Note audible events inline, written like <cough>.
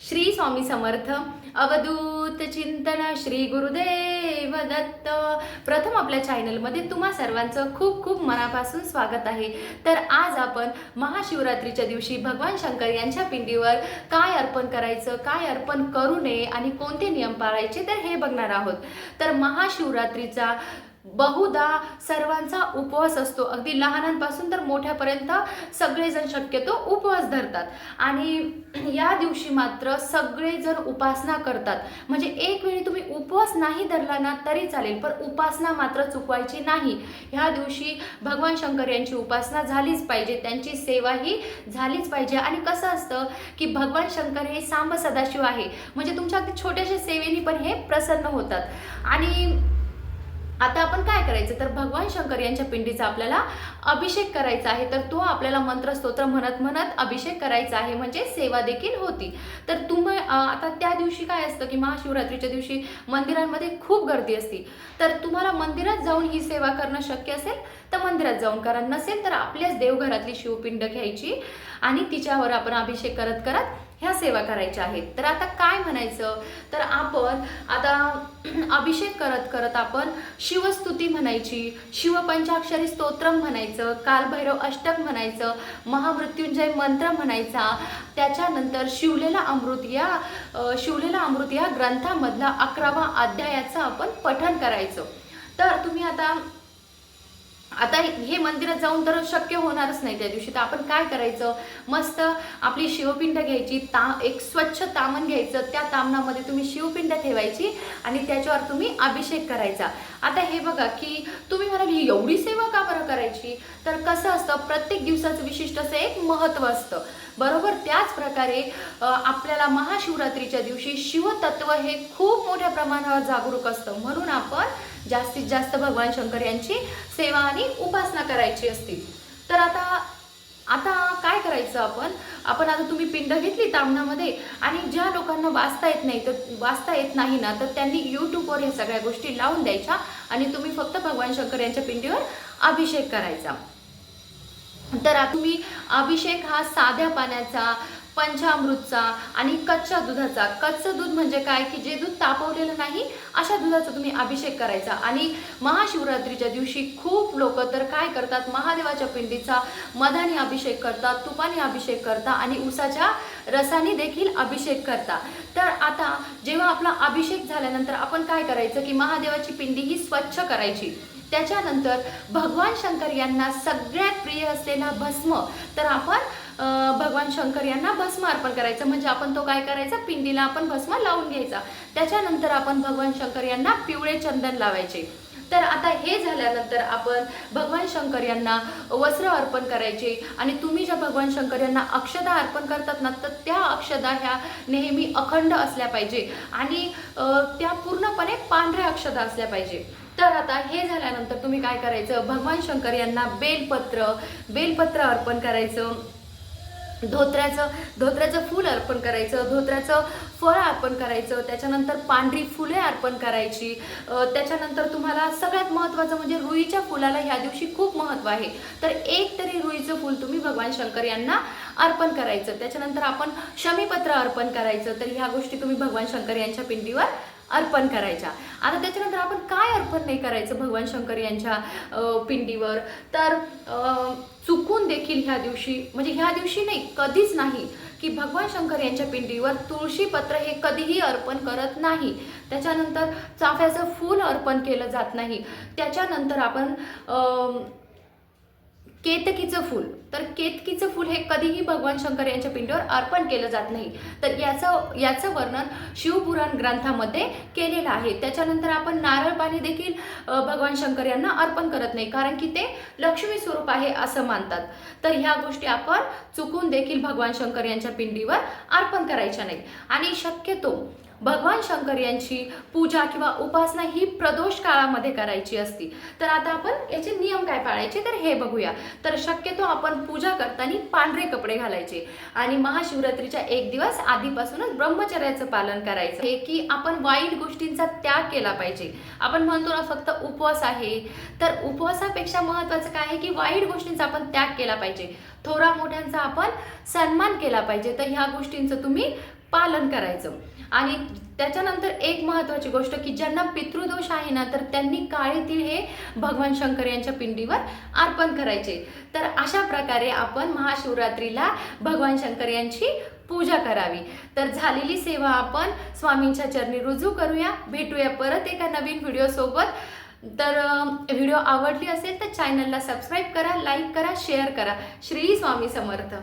श्री स्वामी समर्थ. अवधूत चिंतन श्री गुरुदेव दत्त. प्रथम आपल्या चॅनलमध्ये तुम्हा सर्वांचं खूप खूप मनापासून स्वागत आहे. तर आज आपण महाशिवरात्रीच्या दिवशी भगवान शंकर यांच्या पिंडीवर काय अर्पण करायचं काय अर्पण करू नये आणि कोणते नियम पाळायचे तर हे बघणार आहोत. तर महाशिवरात्रीचा बहुधा सर्वांचा उपवास असतो. अगदी लहानांपासून तर मोठ्यापर्यंत सगळेजण शक्यतो उपवास धरतात. आणि या दिवशी मात्र सगळेजण उपासना करतात. म्हणजे एक वेळी तुम्ही उपवास नाही धरला ना तरी चालेल पण उपासना मात्र चुकवायची नाही. ह्या दिवशी भगवान शंकर यांची उपासना झालीच पाहिजे. त्यांची सेवाही झालीच पाहिजे. आणि कसं असतं की भगवान शंकर हे सांब सदाशिव आहे. म्हणजे तुमच्या अगदी छोट्याशा सेवेनी पण हे प्रसन्न होतात. आणि आता आपण काय करायचं? तर भगवान शंकर यांच्या पिंडीचा आपल्याला अभिषेक करायचा आहे. तर तो आपल्याला मंत्रस्तोत्र म्हणत म्हणत अभिषेक करायचा आहे. म्हणजे सेवा देखील होती. तर तुम्ही आता त्या दिवशी काय असतं की महाशिवरात्रीच्या दिवशी मंदिरांमध्ये खूप गर्दी असते. तर तुम्हाला मंदिरात जाऊन ही सेवा करणं शक्य असेल? तर मंदिरात जाऊन करा. नसेल तर आपल्याच देवघरातली शिवपिंड घ्यायची आणि तिच्यावर आपण अभिषेक करत करत ह्या सेवा करायच्या आहेत. तर आता काय म्हणायचं? तर आपण आता <clears throat> अभिषेक करत करत आपण शिवस्तुती म्हणायची शिवपंचाक्षरी स्तोत्रम म्हणायचं कालभैरव अष्टक म्हणायचं महामृत्युंजय मंत्र म्हणायचा. त्याच्यानंतर शिवलेला अमृत या शिवलेला अमृत या ग्रंथामधला अकरावा अध्यायाचं आपण पठण करायचं. तर तुम्ही आता आता हे मंदिरात जाऊन तर शक्य होणारच नाही त्या दिवशी. तर आपण काय करायचं? मस्त आपली शिवपिंड घ्यायची ता एक स्वच्छ तामण घ्यायचं. त्या तामणामध्ये तुम्ही शिवपिंड ठेवायची आणि त्याच्यावर तुम्ही अभिषेक करायचा. आता हे बघा की तुम्ही म्हणाल ही एवढी सेवा का बरं करायची? तर कसं असतं प्रत्येक दिवसाचं विशिष्ट असं एक महत्त्व असतं. बरोबर? त्याच प्रकारे आपल्याला महाशिवरात्रीच्या दिवशी शिवतत्व हे खूप मोठ्या प्रमाणावर जागरूक असतं. म्हणून आपण जास्तीत जास्त भगवान शंकर यांची सेवा आणि उपासना करायची असते. तर आता आता काय करायचं आपण? आपण आता तुम्ही पिंड घेतली तामणामध्ये आणि ज्या लोकांना वाचता येत नाही तर वाचता येत नाही ना तर त्यांनी यूट्यूबवर ह्या सगळ्या गोष्टी लावून द्यायच्या आणि तुम्ही फक्त भगवान शंकर यांच्या पिंडीवर अभिषेक करायचा. तर तुम्ही अभिषेक हा साध्या पाण्याचा पंचामृतचा आणि कच्च्या दुधाचा. कच्चं दूध म्हणजे काय? की जे दूध तापवलेलं नाही अशा दुधाचा तुम्ही अभिषेक करायचा. आणि महाशिवरात्रीच्या दिवशी खूप लोक तर काय करतात? महादेवाच्या पिंडीचा मधाने अभिषेक करतात तुपाने अभिषेक करता आणि उसाच्या रसाने देखील अभिषेक करता तर आता जेव्हा आपला अभिषेक झाल्यानंतर आपण काय करायचं? की महादेवाची पिंडी ही स्वच्छ करायची. त्याच्यानंतर भगवान शंकर यांना सगळ्यात प्रिय असलेला भस्म तर आपण भगवान शंकर यांना भस्म अर्पण करायचं. म्हणजे आपण तो काय करायचा? पिंडीला आपण भस्म लावून घ्यायचा. त्याच्यानंतर आपण भगवान शंकर यांना पिवळे चंदन लावायचे. तर आता हे झाल्यानंतर आपण भगवान शंकर यांना वस्त्र अर्पण करायचे. आणि तुम्ही ज्या भगवान शंकर यांना अक्षदा अर्पण करतात ना तर त्या अक्षदा ह्या नेहमी अखंड असल्या पाहिजे. आणि त्या पूर्णपणे पांढऱ्या अक्षदा असल्या पाहिजे. तर आता हे झाल्यानंतर तुम्ही काय करायचं? भगवान शंकर यांना बेलपत्र बेलपत्र अर्पण करायचं. धोत्र्याचं धोत्र्याचं फूल अर्पण करायचं. धोत्र्याचं फळ अर्पण करायचं. त्याच्यानंतर पांढरी फुले अर्पण करायची. त्याच्यानंतर तुम्हाला सगळ्यात महत्त्वाचं म्हणजे रुईच्या फुलाला ह्या दिवशी खूप महत्त्व आहे. तर एक तरी रुईचं फूल तुम्ही भगवान शंकर यांना अर्पण करायचं. त्याच्यानंतर आपण शमीपत्र अर्पण करायचं. तर ह्या गोष्टी तुम्ही भगवान शंकर यांच्या पिंडीवर अर्पण करायच्या. आता त्याच्यानंतर आपण काय अर्पण नाही करायचं भगवान शंकर यांच्या पिंडीवर? तर चुकून देखील ह्या दिवशी म्हणजे ह्या दिवशी नाही कधीच नाही की भगवान शंकर यांच्या पिंडीवर तुळशीपत्र हे कधीही अर्पण करत नाही. त्याच्यानंतर चाफ्याचं फूल अर्पण केलं जात नाही. त्याच्यानंतर आपण केतकीचं फूल. तर केतकीचं फूल हे कधीही भगवान शंकर यांच्या पिंडीवर अर्पण केलं जात नाही. तर याचं याचं वर्णन शिवपुराण ग्रंथामध्ये केलेलं आहे. त्याच्यानंतर आपण नारळ पाणी देखील भगवान शंकर यांना अर्पण करत नाही कारण की ते लक्ष्मी स्वरूप आहे असं मानतात. तर ह्या गोष्टी आपण चुकून देखील भगवान शंकर यांच्या पिंडीवर अर्पण करायच्या नाहीत. आणि शक्यतो भगवान शंकर यांची पूजा किंवा उपासना ही प्रदोष काळामध्ये करायची असती. तर आता आपण याचे नियम काय पाळायचे? तर हे बघूया. तर शक्यतो आपण पूजा करताना पांढरे कपडे घालायचे. आणि महाशिवरात्रीच्या एक दिवस आधीपासूनच ब्रह्मचर्याचं पालन करायचं. हे की आपण वाईट गोष्टींचा त्याग केला पाहिजे. आपण म्हणतो ना फक्त उपवास आहे. तर उपवासापेक्षा महत्वाचं काय आहे की वाईट गोष्टींचा आपण त्याग केला पाहिजे. थोरा मोठ्यांचा आपण सन्मान केला पाहिजे. तर ह्या गोष्टींचं तुम्ही पालन करायचं. आणि त्याच्यानंतर एक महत्त्वाची गोष्ट की ज्यांना पितृदोष आहे ना तर त्यांनी काळे तीळ हे भगवान शंकर यांच्या पिंडीवर अर्पण करायचे. तर अशा प्रकारे आपण महाशिवरात्रीला भगवान शंकर यांची पूजा करावी. तर झालेली सेवा आपण स्वामींच्या चरणी रुजू करूया. भेटूया परत एका नवीन व्हिडिओ सोबत. तर व्हिडिओ आवडली असेल तर चॅनलला सबस्क्राईब करा लाईक करा शेअर करा. श्री स्वामी समर्थ.